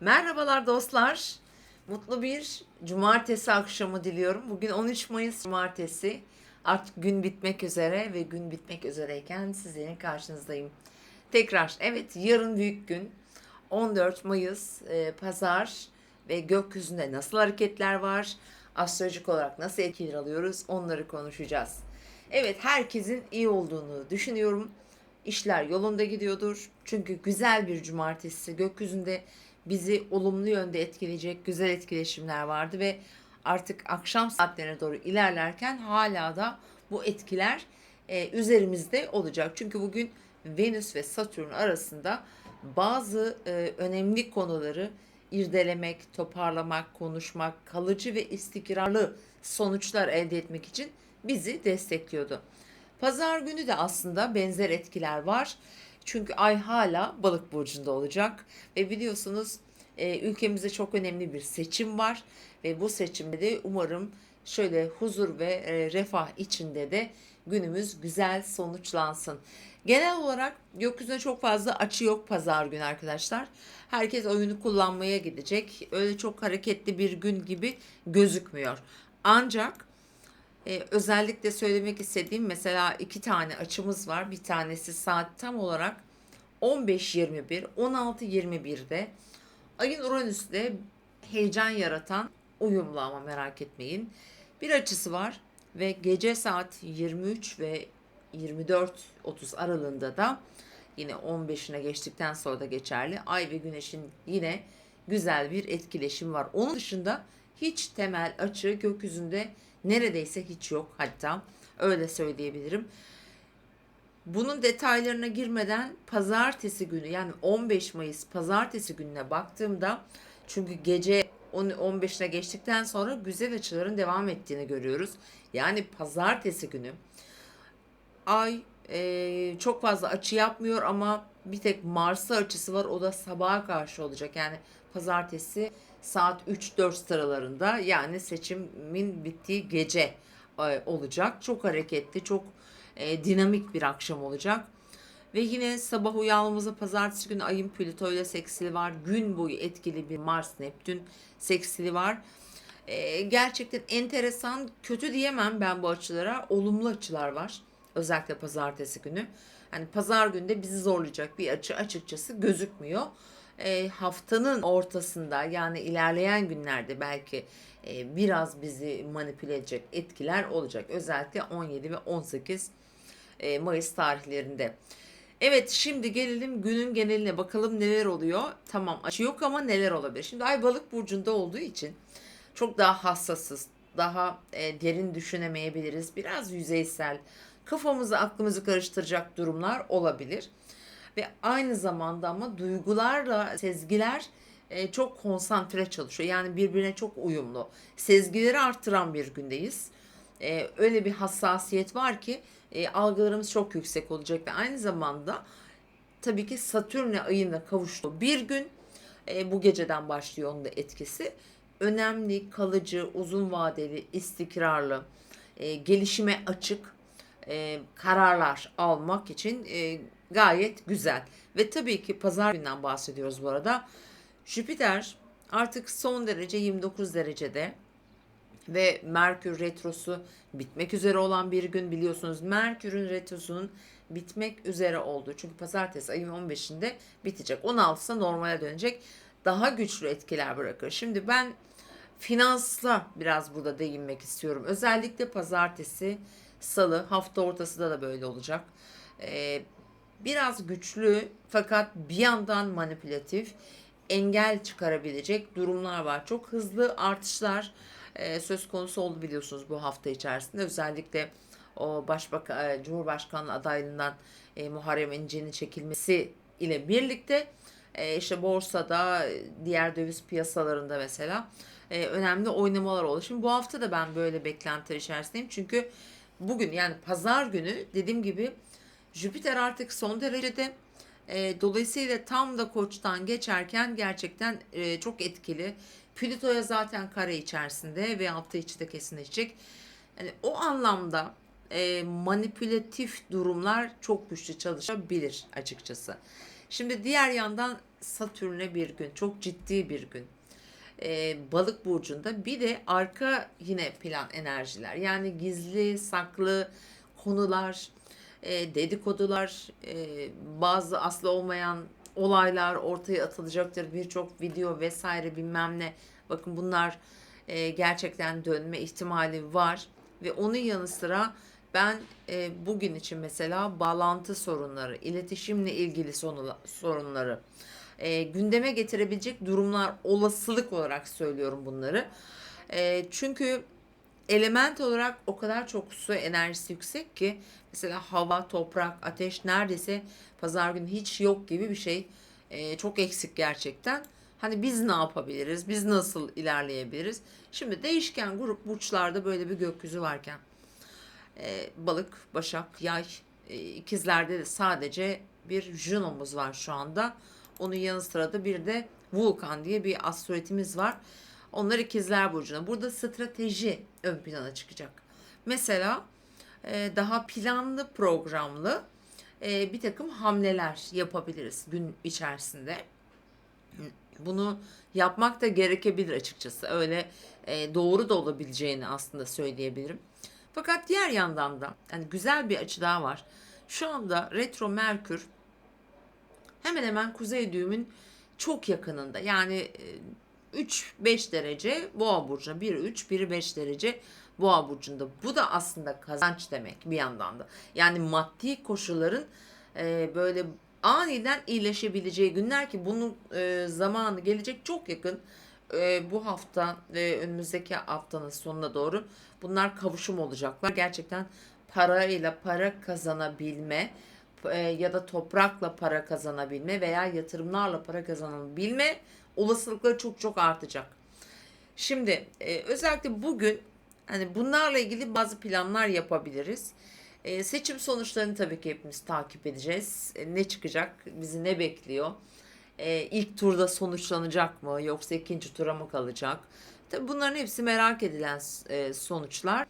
Merhabalar dostlar. Mutlu bir cumartesi akşamı diliyorum. Bugün 13 Mayıs cumartesi. Artık gün bitmek üzere ve gün bitmek üzereyken sizlerin karşınızdayım. Tekrar evet yarın büyük gün. 14 Mayıs e, pazar ve gökyüzünde nasıl hareketler var? Astrolojik olarak nasıl etkiler alıyoruz? Onları konuşacağız. Evet herkesin iyi olduğunu düşünüyorum. İşler yolunda gidiyordur. Çünkü güzel bir cumartesi gökyüzünde bizi olumlu yönde etkileyecek güzel etkileşimler vardı ve artık akşam saatlerine doğru ilerlerken hala da bu etkiler e, üzerimizde olacak. Çünkü bugün Venüs ve Satürn arasında bazı e, önemli konuları irdelemek, toparlamak, konuşmak, kalıcı ve istikrarlı sonuçlar elde etmek için bizi destekliyordu. Pazar günü de aslında benzer etkiler var. Çünkü ay hala balık burcunda olacak ve biliyorsunuz e, ülkemizde çok önemli bir seçim var ve bu seçimde de umarım şöyle huzur ve e, refah içinde de günümüz güzel sonuçlansın. Genel olarak gökyüzünde çok fazla açı yok pazar günü arkadaşlar. Herkes oyunu kullanmaya gidecek. Öyle çok hareketli bir gün gibi gözükmüyor. Ancak ee, özellikle söylemek istediğim mesela iki tane açımız var. Bir tanesi saat tam olarak 15.21, 16.21'de ayın Uranüs'te heyecan yaratan uyumlu ama merak etmeyin. Bir açısı var ve gece saat 23 ve 24.30 aralığında da yine 15'ine geçtikten sonra da geçerli. Ay ve Güneş'in yine güzel bir etkileşim var. Onun dışında hiç temel açı gökyüzünde neredeyse hiç yok hatta öyle söyleyebilirim. Bunun detaylarına girmeden pazartesi günü yani 15 Mayıs pazartesi gününe baktığımda çünkü gece 15'ine geçtikten sonra güzel açıların devam ettiğini görüyoruz. Yani pazartesi günü ay e, çok fazla açı yapmıyor ama bir tek Mars'a açısı var o da sabaha karşı olacak. Yani pazartesi saat 3-4 sıralarında yani seçimin bittiği gece e, olacak. Çok hareketli, çok e, dinamik bir akşam olacak. Ve yine sabah uyandığımızda pazartesi günü ayın Plüto ile seksili var. Gün boyu etkili bir Mars Neptün seksili var. E, gerçekten enteresan, kötü diyemem ben bu açılara. Olumlu açılar var. Özellikle pazartesi günü. Yani pazar günde bizi zorlayacak bir açı açıkçası gözükmüyor e, haftanın ortasında yani ilerleyen günlerde belki e, biraz bizi manipüle edecek etkiler olacak. Özellikle 17 ve 18 e, Mayıs tarihlerinde. Evet şimdi gelelim günün geneline bakalım neler oluyor. Tamam açı yok ama neler olabilir. Şimdi ay balık burcunda olduğu için çok daha hassasız, daha e, derin düşünemeyebiliriz. Biraz yüzeysel, kafamızı aklımızı karıştıracak durumlar olabilir ve aynı zamanda ama duygularla sezgiler e, çok konsantre çalışıyor. Yani birbirine çok uyumlu. Sezgileri arttıran bir gündeyiz. E, öyle bir hassasiyet var ki e, algılarımız çok yüksek olacak ve aynı zamanda tabii ki Satürn'le ayınla kavuştuğu bir gün e, bu geceden başlıyor onun da etkisi. Önemli, kalıcı, uzun vadeli, istikrarlı, gelişime açık kararlar almak için gayet güzel. Ve tabii ki pazar günden bahsediyoruz bu arada. Jüpiter artık son derece 29 derecede ve Merkür retrosu bitmek üzere olan bir gün biliyorsunuz. Merkür'ün retrosunun bitmek üzere olduğu. Çünkü pazartesi ayın 15'inde bitecek. 16'sında normale dönecek. Daha güçlü etkiler bırakır. Şimdi ben finansla biraz burada değinmek istiyorum. Özellikle pazartesi, salı, hafta ortasında da böyle olacak. Ee, biraz güçlü fakat bir yandan manipülatif engel çıkarabilecek durumlar var. Çok hızlı artışlar e, söz konusu oldu biliyorsunuz bu hafta içerisinde. Özellikle o başbakan e, Cumhurbaşkanlığı adaylığından e, Muharrem İnce'nin çekilmesi ile birlikte e, işte borsada diğer döviz piyasalarında mesela e, önemli oynamalar oldu. Şimdi bu hafta da ben böyle beklentiler içerisindeyim. Çünkü bugün yani pazar günü dediğim gibi Jüpiter artık son derecede e, dolayısıyla tam da koçtan geçerken gerçekten e, çok etkili. Plüto'ya zaten kare içerisinde ve hafta içi de kesinleşecek. Yani o anlamda e, manipülatif durumlar çok güçlü çalışabilir açıkçası. Şimdi diğer yandan Satürn'e bir gün, çok ciddi bir gün. Ee, balık burcunda bir de arka yine plan enerjiler. Yani gizli, saklı konular, e, dedikodular, e, bazı aslı olmayan olaylar ortaya atılacaktır. Birçok video vesaire bilmem ne. Bakın bunlar e, gerçekten dönme ihtimali var. Ve onun yanı sıra ben e, bugün için mesela bağlantı sorunları, iletişimle ilgili sonu- sorunları, e, gündeme getirebilecek durumlar olasılık olarak söylüyorum bunları. E, çünkü element olarak o kadar çok su enerjisi yüksek ki mesela hava, toprak, ateş neredeyse pazar günü hiç yok gibi bir şey. E, çok eksik gerçekten. Hani biz ne yapabiliriz? Biz nasıl ilerleyebiliriz? Şimdi değişken grup burçlarda böyle bir gökyüzü varken e, balık, başak, yay, e, ikizlerde de sadece bir Juno'muz var şu anda. Onun yanı sıra da bir de Vulkan diye bir asteroidimiz var. Onlar ikizler burcuna. Burada strateji ön plana çıkacak. Mesela e, daha planlı programlı e, bir takım hamleler yapabiliriz gün içerisinde. Bunu yapmak da gerekebilir açıkçası. Öyle e, doğru da olabileceğini aslında söyleyebilirim. Fakat diğer yandan da yani güzel bir açı daha var. Şu anda retro Merkür hemen hemen kuzey düğümün çok yakınında. Yani 3-5 derece boğa burcuna. Biri 3, biri 5 derece boğa burcunda. Bu da aslında kazanç demek bir yandan da. Yani maddi koşulların e, böyle aniden iyileşebileceği günler ki bunun e, zamanı gelecek çok yakın. E, bu hafta ve önümüzdeki haftanın sonuna doğru bunlar kavuşum olacaklar. Gerçekten parayla para kazanabilme e, ya da toprakla para kazanabilme veya yatırımlarla para kazanabilme olasılıkları çok çok artacak. Şimdi e, özellikle bugün hani bunlarla ilgili bazı planlar yapabiliriz. E, seçim sonuçlarını tabii ki hepimiz takip edeceğiz. E, ne çıkacak, bizi ne bekliyor? E, ilk turda sonuçlanacak mı yoksa ikinci tura mı kalacak? Tabii bunların hepsi merak edilen e, sonuçlar.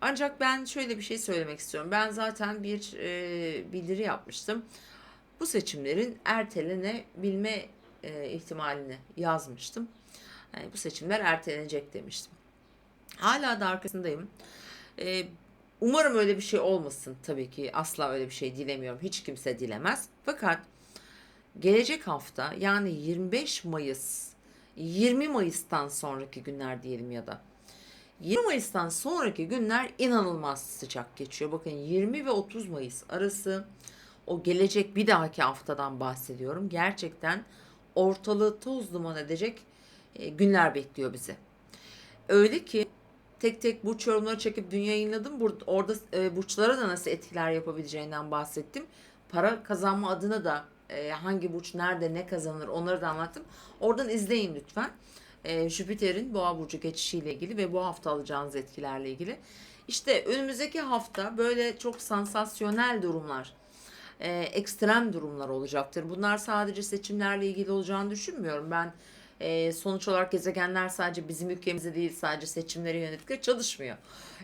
Ancak ben şöyle bir şey söylemek istiyorum. Ben zaten bir e, bildiri yapmıştım. Bu seçimlerin ertelenebilme e, ihtimalini yazmıştım. Yani bu seçimler ertelenecek demiştim. Hala da arkasındayım. E, umarım öyle bir şey olmasın tabii ki. Asla öyle bir şey dilemiyorum. Hiç kimse dilemez. Fakat gelecek hafta yani 25 Mayıs 20 Mayıs'tan sonraki günler diyelim ya da 20 Mayıs'tan sonraki günler inanılmaz sıcak geçiyor. Bakın 20 ve 30 Mayıs arası o gelecek bir dahaki haftadan bahsediyorum. Gerçekten ortalığı toz duman edecek e, günler bekliyor bizi. Öyle ki tek tek burç yorumları çekip dün yayınladım. Burada, orada e, burçlara da nasıl etkiler yapabileceğinden bahsettim. Para kazanma adına da e, hangi burç nerede ne kazanır onları da anlattım. Oradan izleyin lütfen. E, Jüpiter'in boğa burcu geçişiyle ilgili ve bu hafta alacağınız etkilerle ilgili. İşte önümüzdeki hafta böyle çok sansasyonel durumlar, e, ekstrem durumlar olacaktır. Bunlar sadece seçimlerle ilgili olacağını düşünmüyorum. Ben e, sonuç olarak gezegenler sadece bizim ülkemize değil sadece seçimlere yönelik çalışmıyor.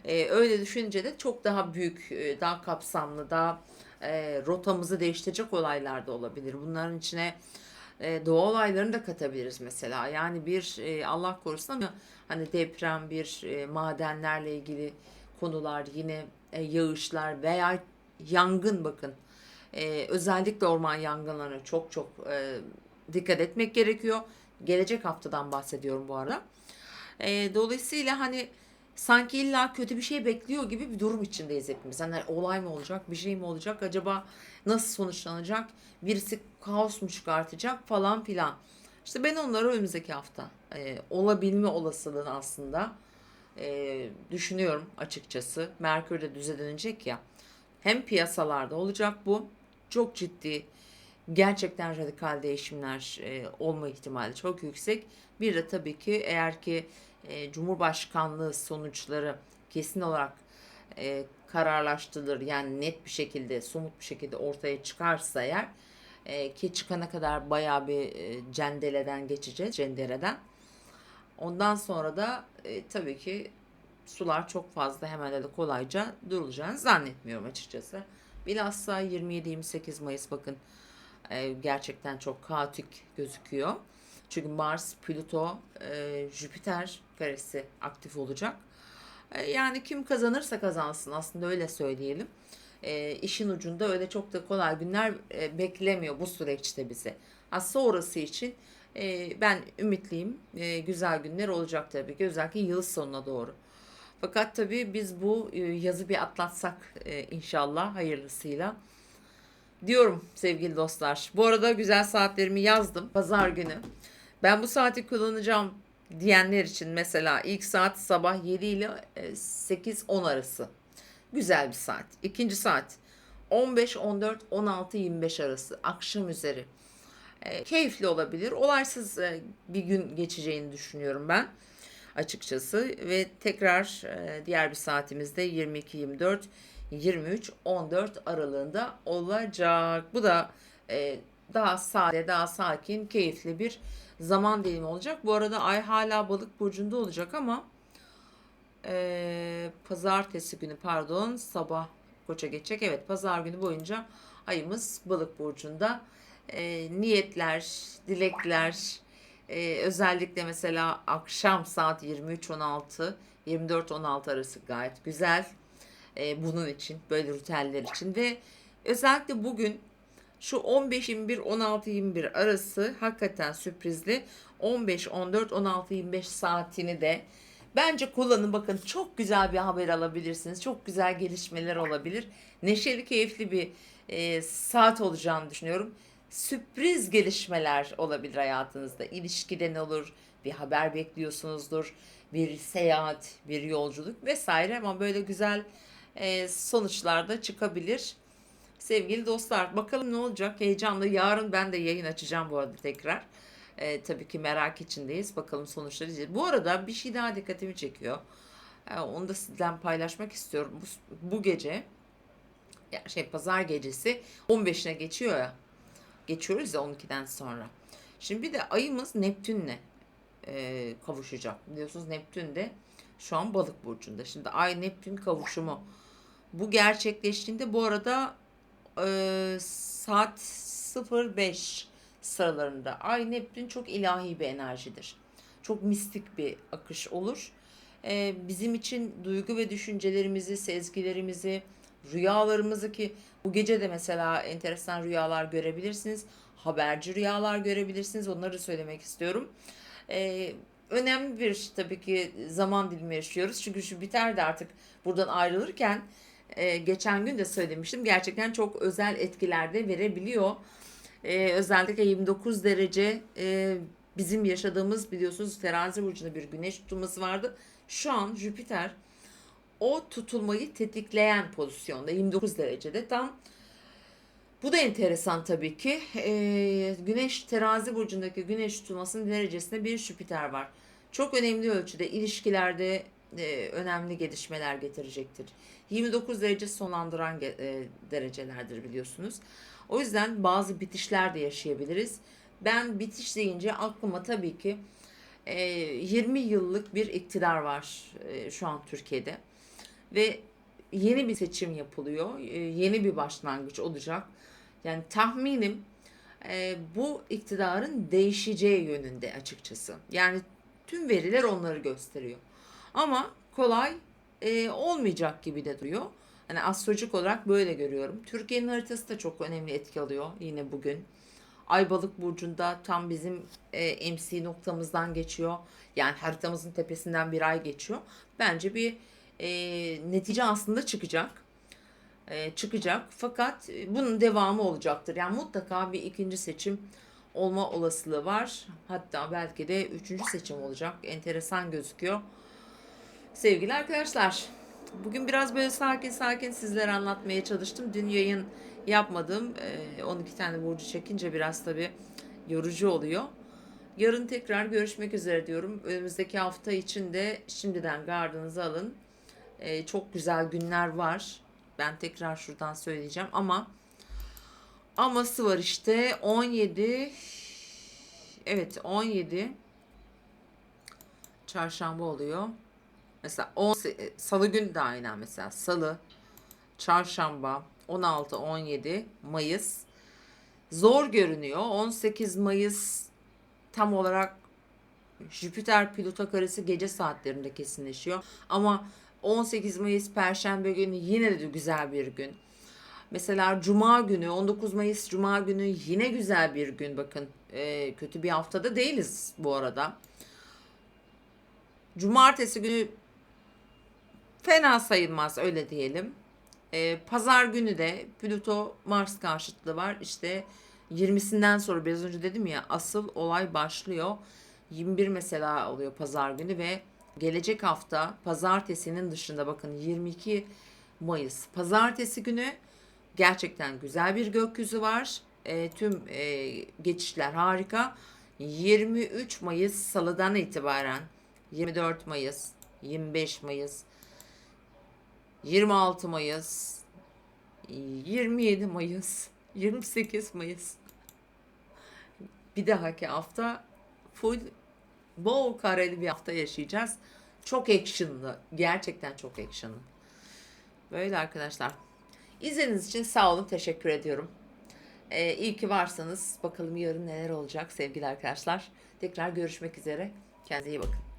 E, öyle düşününce de çok daha büyük, e, daha kapsamlı, daha e, rotamızı değiştirecek olaylar da olabilir. Bunların içine e, doğa olaylarını da katabiliriz mesela. Yani bir e, Allah korusun ama hani deprem, bir e, madenlerle ilgili konular, yine e, yağışlar veya yangın bakın. E, özellikle orman yangınlarına çok çok e, dikkat etmek gerekiyor. Gelecek haftadan bahsediyorum bu arada. E, dolayısıyla hani sanki illa kötü bir şey bekliyor gibi bir durum içindeyiz hepimiz. Hani olay mı olacak, bir şey mi olacak, acaba nasıl sonuçlanacak, birisi kaos mu çıkartacak falan filan. İşte ben onları önümüzdeki hafta e, olabilme olasılığını aslında e, düşünüyorum açıkçası. Merkür de düze ya. Hem piyasalarda olacak bu. Çok ciddi gerçekten radikal değişimler e, olma ihtimali çok yüksek. Bir de tabii ki eğer ki e, Cumhurbaşkanlığı sonuçları kesin olarak e, kararlaştırılır yani net bir şekilde somut bir şekilde ortaya çıkarsa eğer e, ki çıkana kadar bayağı bir e, cendeleden geçeceğiz cendereden. Ondan sonra da e, tabii ki sular çok fazla hemen de kolayca durulacağını zannetmiyorum açıkçası. Bilhassa 27-28 Mayıs bakın e, gerçekten çok kaotik gözüküyor. Çünkü Mars, Plüto, e, Jüpiter karesi aktif olacak. E, yani kim kazanırsa kazansın aslında öyle söyleyelim. E, işin ucunda öyle çok da kolay günler e, beklemiyor bu süreçte bize. Ha, sonrası için e, ben ümitliyim. E, güzel günler olacak tabii ki özellikle yıl sonuna doğru. Fakat tabii biz bu e, yazı bir atlatsak e, inşallah hayırlısıyla diyorum sevgili dostlar. Bu arada güzel saatlerimi yazdım pazar günü. Ben bu saati kullanacağım diyenler için mesela ilk saat sabah 7 ile e, 8-10 arası. Güzel bir saat. İkinci saat 15, 14, 16, 25 arası akşam üzeri. E, keyifli olabilir. Olaysız e, bir gün geçeceğini düşünüyorum ben açıkçası ve tekrar e, diğer bir saatimizde 22 24 23 14 aralığında olacak. Bu da e, daha sade, daha sakin, keyifli bir zaman dilimi olacak. Bu arada ay hala balık burcunda olacak ama e, pazartesi günü pardon sabah koça geçecek. Evet pazar günü boyunca ayımız balık burcunda. E, niyetler, dilekler, e, özellikle mesela akşam saat 23.16 24.16 arası gayet güzel. E, bunun için böyle ritüeller için ve özellikle bugün şu 15 21 16 21 arası hakikaten sürprizli. 15 14 16 25 saatini de bence kullanın bakın çok güzel bir haber alabilirsiniz. Çok güzel gelişmeler olabilir. Neşeli keyifli bir e, saat olacağını düşünüyorum. Sürpriz gelişmeler olabilir hayatınızda. İlişkide ne olur? Bir haber bekliyorsunuzdur. Bir seyahat, bir yolculuk vesaire ama böyle güzel e, sonuçlar da çıkabilir. Sevgili dostlar bakalım ne olacak heyecanla yarın ben de yayın açacağım bu arada tekrar. E, tabii ki merak içindeyiz bakalım sonuçları. Bu arada bir şey daha dikkatimi çekiyor. E, onu da sizden paylaşmak istiyorum. Bu, bu gece şey pazar gecesi 15'ine geçiyor ya. Geçiyoruz ya 12'den sonra. Şimdi bir de ayımız Neptün'le e, kavuşacak. Biliyorsunuz Neptün de şu an balık burcunda. Şimdi ay Neptün kavuşumu bu gerçekleştiğinde bu arada e, saat 05 sıralarında Ay Neptün çok ilahi bir enerjidir. Çok mistik bir akış olur. E, bizim için duygu ve düşüncelerimizi, sezgilerimizi, rüyalarımızı ki bu gece de mesela enteresan rüyalar görebilirsiniz. Haberci rüyalar görebilirsiniz. Onları söylemek istiyorum. E, önemli bir tabii ki zaman dilimi yaşıyoruz. Çünkü şu biter artık buradan ayrılırken e, geçen gün de söylemiştim. Gerçekten çok özel etkiler de verebiliyor. E, özellikle 29 derece e, bizim yaşadığımız biliyorsunuz terazi burcunda bir güneş tutulması vardı. Şu an Jüpiter o tutulmayı tetikleyen pozisyonda 29 derecede tam bu da enteresan tabii ki. Ee, güneş terazi burcundaki güneş tutulmasının derecesinde bir Jüpiter var. Çok önemli ölçüde ilişkilerde e, önemli gelişmeler getirecektir. 29 derece sonlandıran e, derecelerdir biliyorsunuz. O yüzden bazı bitişler de yaşayabiliriz. Ben bitiş deyince aklıma tabii ki e, 20 yıllık bir iktidar var e, şu an Türkiye'de. Ve yeni bir seçim yapılıyor. E, yeni bir başlangıç olacak. Yani tahminim e, bu iktidarın değişeceği yönünde açıkçası. Yani tüm veriler onları gösteriyor. Ama kolay e, olmayacak gibi de duruyor. Hani astrolojik olarak böyle görüyorum. Türkiye'nin haritası da çok önemli etki alıyor yine bugün. Ay balık burcunda tam bizim e, MC noktamızdan geçiyor. Yani haritamızın tepesinden bir ay geçiyor. Bence bir e, netice aslında çıkacak. E, çıkacak. Fakat bunun devamı olacaktır. Yani mutlaka bir ikinci seçim olma olasılığı var. Hatta belki de üçüncü seçim olacak. Enteresan gözüküyor. Sevgili arkadaşlar, bugün biraz böyle sakin sakin sizlere anlatmaya çalıştım. Dün yayın yapmadım. 12 tane burcu çekince biraz tabii yorucu oluyor. Yarın tekrar görüşmek üzere diyorum. Önümüzdeki hafta için de şimdiden gardınızı alın. Ee, çok güzel günler var. Ben tekrar şuradan söyleyeceğim ama aması var işte 17 evet 17 çarşamba oluyor. Mesela 10 salı günü de aynen mesela salı, çarşamba, 16 17 Mayıs zor görünüyor. 18 Mayıs tam olarak Jüpiter Plüto karesi gece saatlerinde kesinleşiyor. Ama 18 Mayıs Perşembe günü yine de güzel bir gün. Mesela Cuma günü 19 Mayıs Cuma günü yine güzel bir gün bakın. Ee, kötü bir haftada değiliz bu arada. Cumartesi günü fena sayılmaz öyle diyelim. Ee, Pazar günü de Plüto Mars karşıtlığı var. İşte 20'sinden sonra biraz önce dedim ya asıl olay başlıyor. 21 mesela oluyor pazar günü ve gelecek hafta pazartesinin dışında bakın 22 Mayıs pazartesi günü gerçekten güzel bir gökyüzü var. E, tüm e, geçişler harika. 23 Mayıs salıdan itibaren 24 Mayıs, 25 Mayıs, 26 Mayıs, 27 Mayıs, 28 Mayıs. Bir dahaki hafta full bol kareli bir hafta yaşayacağız. Çok actionlı. Gerçekten çok actionlı. Böyle arkadaşlar. İzlediğiniz için sağ olun. Teşekkür ediyorum. Ee, iyi ki varsanız. Bakalım yarın neler olacak sevgili arkadaşlar. Tekrar görüşmek üzere. Kendinize iyi bakın.